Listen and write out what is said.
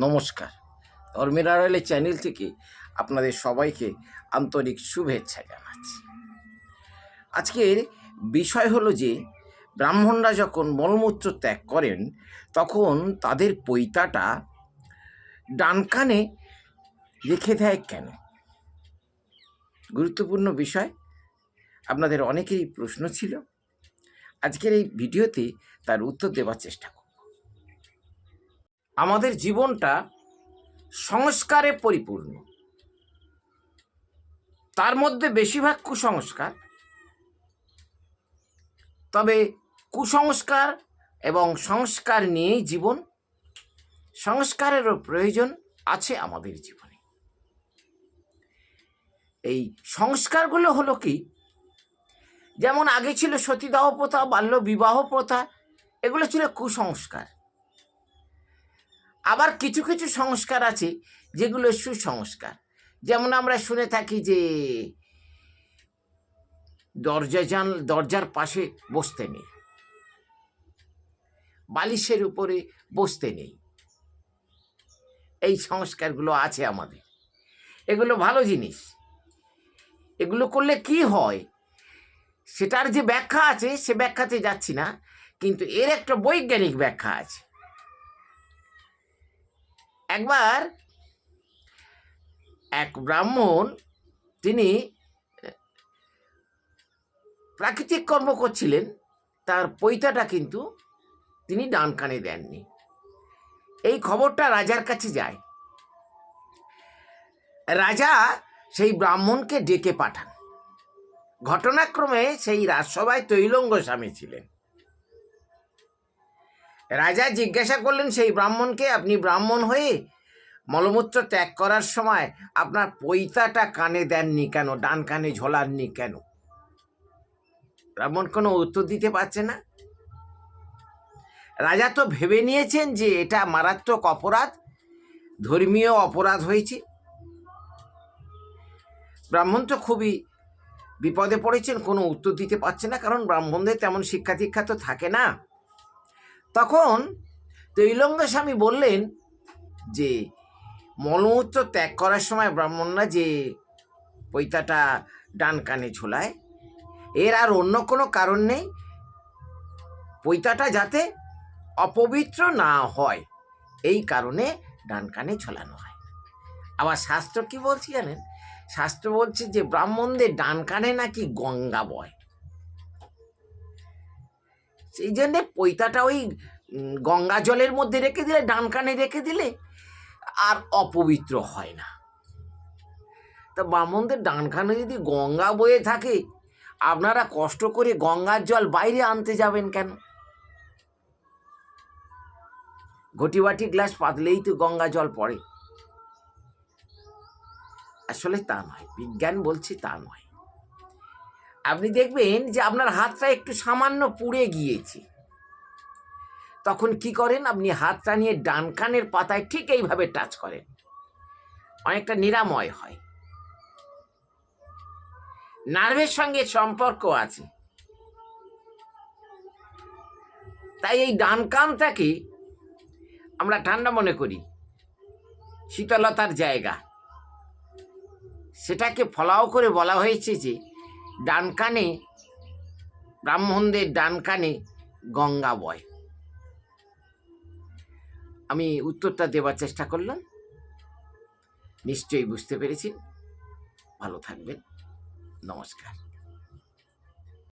নমস্কার। ধর্মের আড়ালে চ্যানেল থেকে আপনাদের সবাইকে আন্তরিক শুভেচ্ছা জানাচ্ছি। আজকের বিষয় হলো যে, ব্রাহ্মণরা যখন মলমূত্র ত্যাগ করেন, তখন তাদের পৈতাটা ডান কানে রেখে দেয় কেন? গুরুত্বপূর্ণ বিষয়। আপনাদের অনেকেরই প্রশ্ন ছিল। আজকের এই ভিডিওতে তার উত্তর দেওয়ার চেষ্টা আমাদের জীবনটা সংস্কারে পরিপূর্ণ। তার মধ্যে বেশিরভাগ কুসংস্কার। তবে কুসংস্কার এবং সংস্কার নিয়েই জীবন, সংস্কারেরও প্রয়োজন আছে আমাদের জীবনে। এই সংস্কারগুলো হলো কি? যেমন আগে ছিল সতীদাহ প্রথা বাল্য বিবাহ প্রথা, এগুলো ছিল কুসংস্কার। আবার কিছু কিছু সংস্কার আছে যেগুলো সুসংস্কার। যেমন আমরা শুনে থাকি যে, দরজা জান, দরজার পাশে বসতে নেই। বালিশের উপরে বসতে নেই। এই সংস্কারগুলো আছে আমাদের। এগুলো ভালো জিনিস। এগুলো করলে কি হয়? সেটার যে ব্যাখ্যা আছে, সে ব্যাখ্যাতে যাচ্ছি না, কিন্তু এর একটা বৈজ্ঞানিক ব্যাখ্যা আছে। একবার এক ব্রাহ্মণ তিনি, প্রাকৃতিক কর্ম করছিলেন, তার পৈতাটা কিন্তু তিনি ডান কানে দেননি। এই খবরটা রাজার কাছে যায়। রাজা সেই ব্রাহ্মণকে ডেকে পাঠান। ঘটনাক্রমে সেই রাজসভায় তৈলঙ্গ স্বামী ছিলেন। রাজা জিজ্ঞাসা করলেন, সেই ব্রাহ্মণকে আপনি ব্রাহ্মণ হয়ে মলমূত্র ত্যাগ করার সময় আপনার পৈতাটা কানে দেননি কেন? ডান কানে ঝোলাননি কেন? ব্রাহ্মণ কোনো উত্তর দিতে পারছে না। রাজা তো ভেবে নিয়েছেন যে এটা মারাত্মক অপরাধ, ধর্মীয় অপরাধ হয়েছে। ব্রাহ্মণ তো খুবই বিপদে পড়েছেন, কোনো উত্তর দিতে পারছে না, কারণ ব্রাহ্মণদের তেমন শিক্ষা দীক্ষা তো থাকে না। তখন তৈলঙ্গ স্বামী বললেন যে, মলমূত্র ত্যাগ করার সময় ব্রাহ্মণরা যে পৈতাটা ডান কানে ঝোলায়, এর আর অন্য কোনো কারণ নেই। পৈতাটা যাতে অপবিত্র না হয়, এই কারণে ডান কানে ঝোলানো হয়। আবার শাস্ত্র কি বলছি জানেন? শাস্ত্র বলছে যে, ব্রাহ্মণদের ডান কানে নাকি গঙ্গা বয়। সেই জন্যে পৈতাটা ওই গঙ্গা জলের মধ্যে রেখে দিলে, ডান কানে রেখে দিলে আর অপবিত্র হয় না। তা ব্রাহ্মণদের ডান কানে যদি গঙ্গা বয়ে থাকে, আপনারা কষ্ট করে গঙ্গার জল বাইরে আনতে যাবেন কেন? ঘটি বাটি গ্লাস পাতলেই তো গঙ্গা জল পড়ে। আসলে তা নয়, বিজ্ঞান বলছে তা নয়। আপনি দেখবেন যে আপনার হাতটা একটু সামান্য পুড়ে গিয়েছে। তখন কি করেন? আপনি হাতটা নিয়ে ডান কানের পাতায় ঠিক এইভাবে টাচ করেন। অনেকটা নিরাময় হয়। নার্ভের সঙ্গে সম্পর্ক আছে। তাই এই ডান কানটাকে আমরা ঠান্ডা মনে করি। শীতলতার জায়গা। সেটাকে ফলাও করে বলা হয়েছে যে ডান কানে, ব্রাহ্মণদের ডান কানে গঙ্গা বয়। আমি উত্তরটা দেওয়ার চেষ্টা করলাম। নিশ্চয়ই বুঝতে পেরেছি ভালো থাকবেন। নমস্কার।